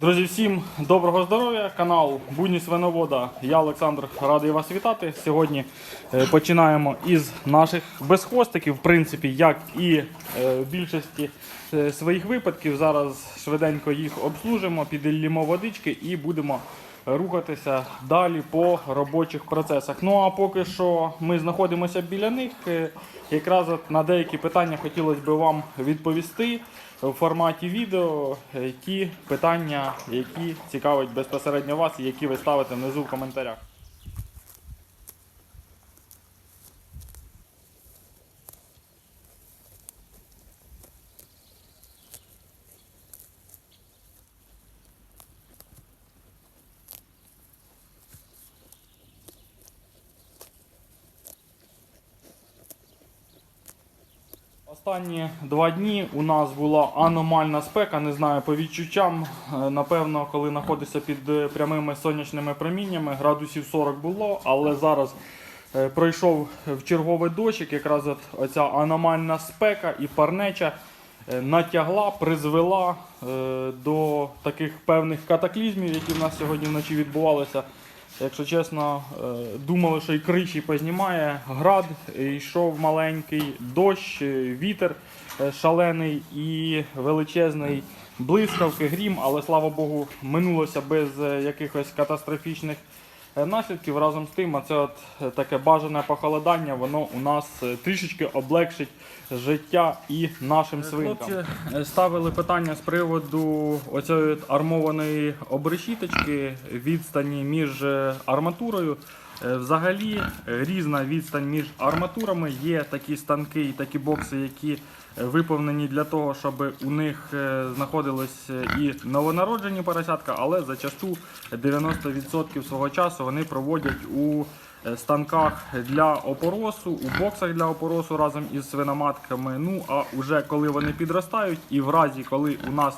Друзі, всім доброго здоров'я! Канал Будні Свиновода. Я Олександр радий вас вітати. Сьогодні е, починаємо із наших безхвостиків. В принципі, як і е, в більшості е, своїх випадків. Зараз швиденько їх обслужимо, піділлємо водички і будемо рухатися далі по робочих процесах. Ну а поки що ми знаходимося біля них. е, Якраз на деякі питання хотілося б вам відповісти в форматі відео ті питання, які цікавить безпосередньо вас і які ви ставите внизу в коментарях. Останні два дні у нас була аномальна спека, не знаю по відчуттям. Е, Напевно, коли знаходишся під е, прямими сонячними проміннями, градусів 40 було, але зараз е, пройшов в черговий дощик, якраз оця аномальна спека і парнеча натягла, призвела до таких певних катаклізмів, які в нас сьогодні вночі відбувалися. Якщо чесно, е, думали, що і криші познімає, град, йшов маленький дощ, е, вітер е, шалений і величезний блискавки, грім, але слава Богу, минулося без якихось катастрофічних наслідків. Разом з тим, це от е, таке бажане похолодання, воно у нас е, трішечки облегшить життя і нашим свинкам. Хлопці ставили питання з приводу оцієї армованої обрешіточки, відстані між е, арматурою. Е, Взагалі е, різна відстань між арматурами. Є такі станки і такі бокси, які е, виповнені для того, щоб у них знаходились е, і новонароджені поросятка, але зачасту 90% свого часу вони проводять у станках для опоросу, у боксах для опоросу разом із свиноматками. Ну а вже коли вони підростають, і в разі, коли у нас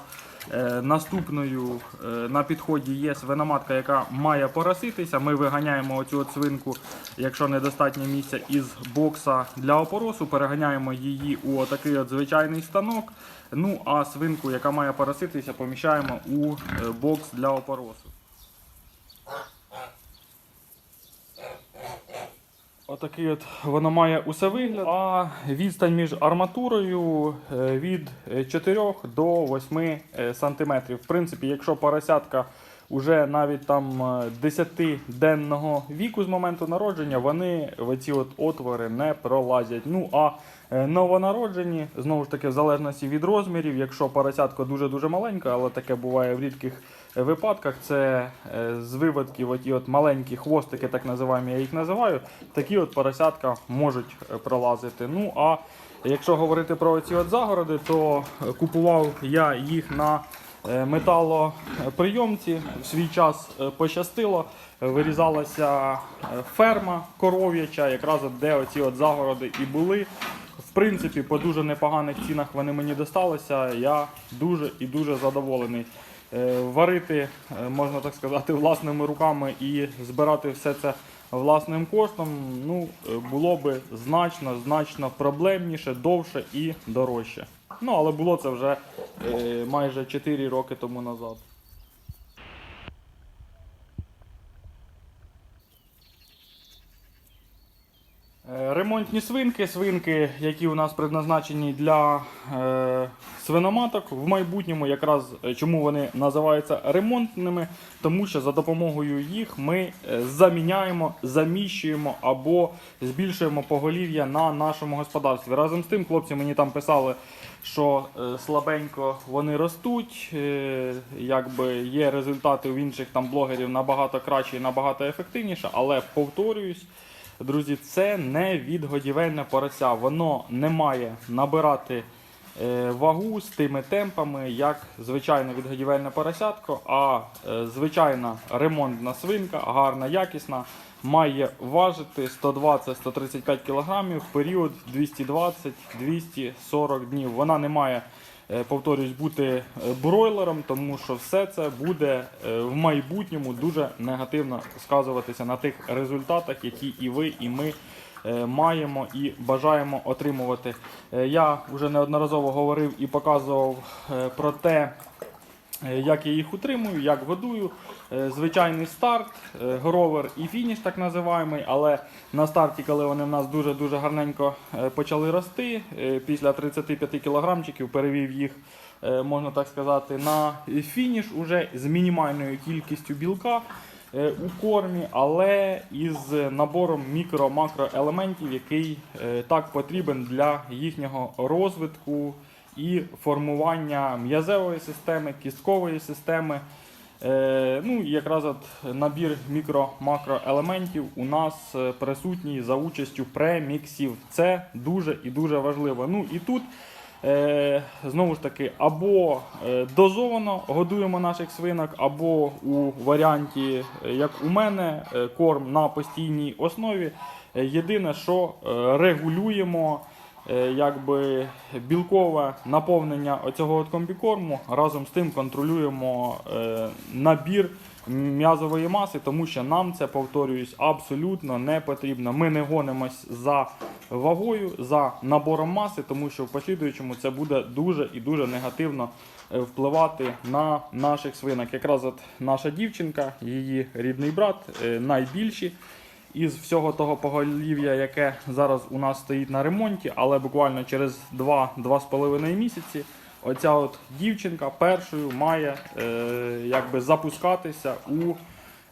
наступною е, на підході є свиноматка, яка має пороситися, ми виганяємо оцю от свинку, якщо недостатньо місця із бокса для опоросу, переганяємо її у такий от звичайний станок. Ну а свинку, яка має пороситися, поміщаємо у е, бокс для опоросу. Отакий от воно має усе вигляд. А відстань між арматурою е, від 4 до 8 сантиметрів. В принципі, якщо поросятка вже навіть там 10-денного віку з моменту народження, вони в ці от отвори не пролазять. Ну а е, новонароджені, знову ж таки, в залежності від розмірів, якщо поросятко дуже-дуже маленьке, але таке буває в рідких випадках, це е, з виводків оті от маленькі хвостики, так називаємо, я їх називаю, такі от поросятка можуть е, пролазити. Ну а якщо говорити про ці от загороди, то е, купував я їх на металоприйомці. В свій час пощастило, вирізалася ферма коров'яча, якраз де оці от загороди і були. В принципі, по дуже непоганих цінах вони мені досталися. Я дуже і дуже задоволений. Е, Варити, е, можна так сказати, власними руками і збирати все це власним коштом, ну, е, було би значно, значно проблемніше, довше і дорожче. Ну, але було це вже майже 4 роки тому назад. Ремонтні свинки, свинки, які у нас предназначені для е, свиноматок в майбутньому, якраз е, чому вони називаються ремонтними, тому що за допомогою їх ми е, заміняємо, заміщуємо або збільшуємо поголів'я на нашому господарстві. Разом з тим, хлопці мені там писали, що е, слабенько вони ростуть, е, якби є результати у інших там блогерів набагато краще і набагато ефективніше, але повторююсь. Друзі, це не відгодівельне порося. Воно не має набирати е, вагу з тими темпами, як звичайне відгодівельне поросятко, а е, звичайна ремонтна свинка, гарна, якісна, має важити 120-135 кг в період 220-240 днів. Вона не має повторюсь, бути е, бройлером, тому що все це буде е, в майбутньому дуже негативно сказуватися на тих результатах, які і ви, і ми е, маємо і бажаємо отримувати. Е, Я вже неодноразово говорив і показував е, про те, Е, Як я їх утримую, як годую. Е, Звичайний старт, е, гровер і фініш, так називаємо. Але на старті, коли вони в нас дуже-дуже гарненько е, почали рости, е, після 35 кілограмчиків перевів їх, е, можна так сказати, на фініш уже з мінімальною кількістю білка е, у кормі, але із набором мікро-макроелементів, який е, так потрібен для їхнього розвитку і формування м'язевої системи, кісткової системи. Е, ну, і якраз от набір мікро-макроелементів у нас е, присутній за участю преміксів. Це дуже і дуже важливо. Ну і тут е, знову ж таки або дозовано годуємо наших свинок, або у варіанті, як у мене, корм на постійній основі. Єдине, що регулюємо якби білкове наповнення оцього от комбікорму. Разом з тим контролюємо е, набір м'язової маси, тому що нам це повторююсь абсолютно не потрібно. Ми не гонимось за вагою, за набором маси, тому що в послідуючому це буде дуже і дуже негативно е, впливати на наших свинок. Якраз от наша дівчинка, її рідний брат, е, найбільші із всього того поголів'я, яке зараз у нас стоїть на ремонті, але буквально через 2-2,5 місяці оця от дівчинка першою має е, якби запускатися у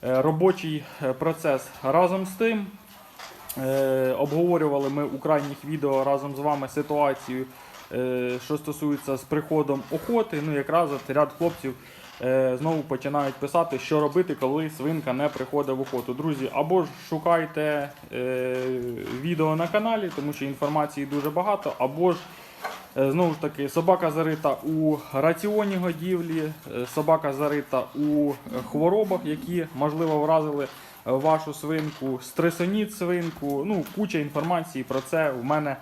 е, робочий е, процес. Разом з тим е, обговорювали ми у крайніх відео разом з вами ситуацію, е, що стосується з приходом охоти. Ну, якраз от ряд хлопців знову починають писати, що робити, коли свинка не приходить в охоту. Друзі, або ж шукайте е, відео на каналі, тому що інформації дуже багато, або ж Е, Знову ж таки, собака зарита у раціоні годівлі, е, собака зарита у е, хворобах, які можливо вразили е, вашу свинку, стресоніт свинку. Ну, куча інформації про це у мене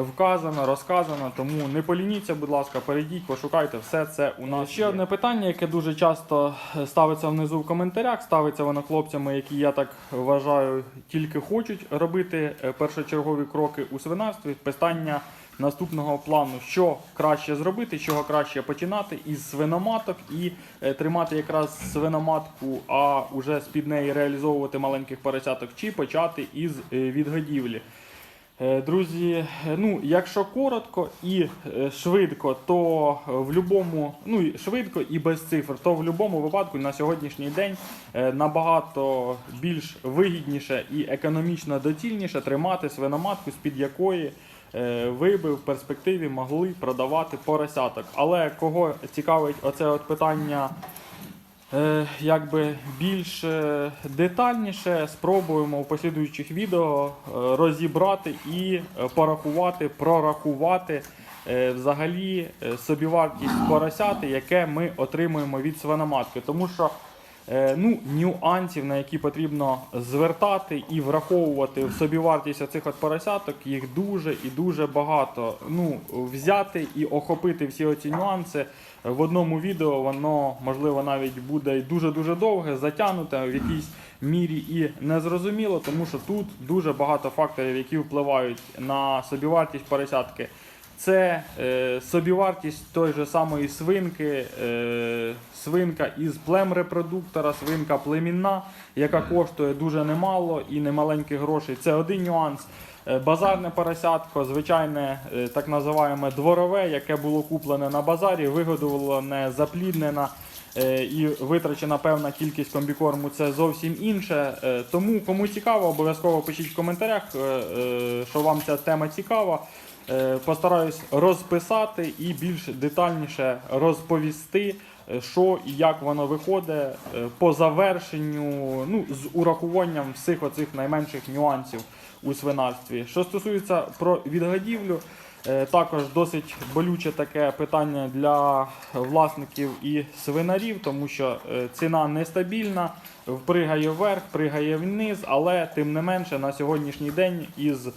вказано, розказано. Тому не полініться, будь ласка, перейдіть, пошукайте все це у нас. Ще одне питання, яке дуже часто ставиться внизу в коментарях, ставиться воно хлопцями, які я так вважаю, тільки хочуть робити е, першочергові кроки у свинарстві. Питання наступного плану, що краще зробити, чого краще починати із свиноматок і е, тримати якраз свиноматку, а уже з-під неї реалізовувати маленьких поросяток, чи почати із е, відгодівлі. Е, Друзі, е, ну якщо коротко і е, швидко, то в будь-якому, ну швидко і без цифр, то в будь-якому випадку на сьогоднішній день набагато більш вигідніше і економічно доцільніше тримати свиноматку, з-під якої е, ви би в перспективі могли продавати поросяток. Але кого цікавить оце от питання якби більш е, детальніше спробуємо в послідуючих відео е, розібрати і е, порахувати, прорахувати е, взагалі е, собівартість поросяти, яке ми отримуємо від свиноматки. Тому що е, ну, нюансів, на які потрібно звертати і враховувати в собівартість оцих от поросяток, їх дуже і дуже багато. Ну, взяти і охопити всі оці нюанси в одному відео, воно можливо навіть буде дуже-дуже довге, затягнуте в якійсь мірі і незрозуміло, тому що тут дуже багато факторів, які впливають на собівартість поросятки. Це е, собівартість той же самої свинки, е, свинка із племрепродуктора, свинка племінна, яка коштує дуже немало і немаленьких грошей. Це один нюанс. Е, Базарне поросятко, звичайне е, так називаємо дворове, яке було куплене на базарі, вигодоване, запліднена е, і витрачена певна кількість комбікорму, це зовсім інше. Тому кому цікаво, обов'язково пишіть в коментарях, що вам ця тема цікава. Е, Постараюсь розписати і більш детальніше розповісти, е, що і як воно виходить е, по завершенню, ну, з урахуванням всіх оцих найменших нюансів у свинарстві. Що стосується про відгодівлю, е, також досить болюче таке питання для власників і свинарів, тому що ціна нестабільна, впригає вверх, пригає вниз, але тим не менше на сьогоднішній день із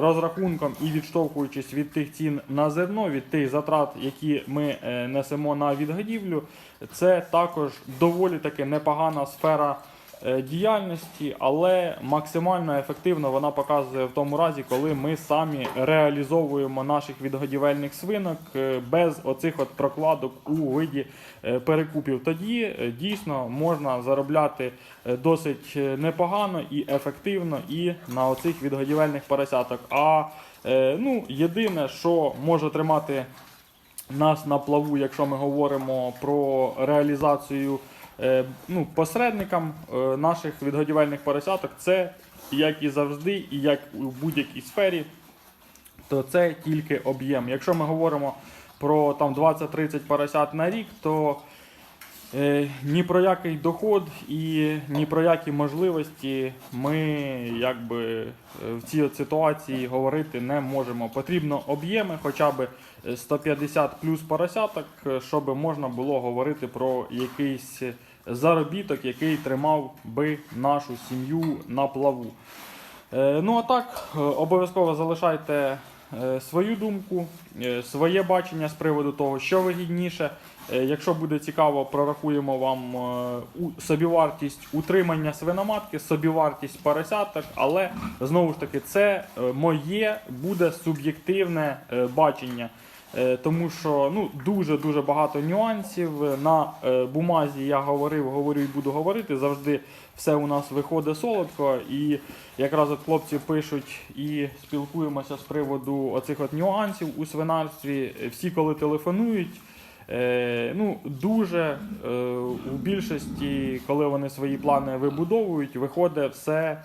розрахунком і відштовхуючись від тих цін на зерно, від тих затрат, які ми е, несемо на відгодівлю, це також доволі таки непогана сфера е, діяльності, але максимально ефективно вона показує в тому разі, коли ми самі реалізовуємо наших відгодівельних свинок е, без оцих от прокладок у виді е, перекупів. Тоді е, дійсно можна заробляти е, досить е, непогано і ефективно і на оцих відгодівельних поросяток. А е, ну, єдине, що може тримати нас на плаву, якщо ми говоримо про реалізацію е, ну, посередникам е, наших відгодівельних поросяток, це як і завжди, і як у будь-якій сфері, то це тільки об'єм. Якщо ми говоримо про там 20-30 поросят на рік, то Е, ні про який доход і ні про які можливості ми якби е, в цій ситуації говорити не можемо. Потрібно об'єми, хоча б е, 150 плюс поросяток, щоб можна було говорити про якийсь заробіток, який тримав би нашу сім'ю на плаву. Е, Ну а так, е, обов'язково залишайте свою думку, е, своє бачення з приводу того, що вигідніше. Е, Якщо буде цікаво, прорахуємо вам е, собівартість утримання свиноматки, собівартість поросяток, але знову ж таки це е, моє буде суб'єктивне е, бачення. Е, Тому що ну, дуже-дуже багато нюансів. На е, бумазі я говорив, говорю і буду говорити. Завжди все у нас виходить солодко. І якраз от хлопці пишуть і спілкуємося з приводу оцих от нюансів у свинарстві. Всі, коли телефонують, Е, ну, дуже у більшості, коли вони свої плани вибудовують, виходить все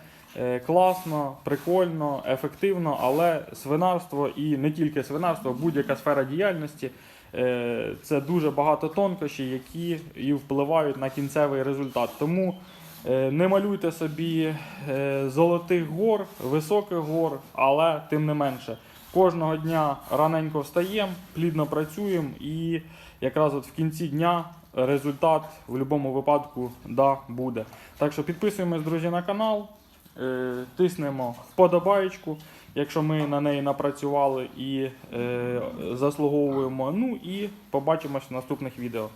класно, прикольно, ефективно, але свинарство і не тільки свинарство, будь-яка сфера діяльності. е, Це дуже багато тонкощів, які і впливають на кінцевий результат. Тому е, не малюйте собі е, золотих гор, високих гор, але тим не менше. Кожного дня раненько встаємо, плідно працюємо і якраз от в кінці дня результат в будь-якому випадку да, буде. Так що підписуємось, друзі, на канал, е, тиснемо вподобаєчку, якщо ми на неї напрацювали і е, заслуговуємо. Ну і побачимось в наступних відео.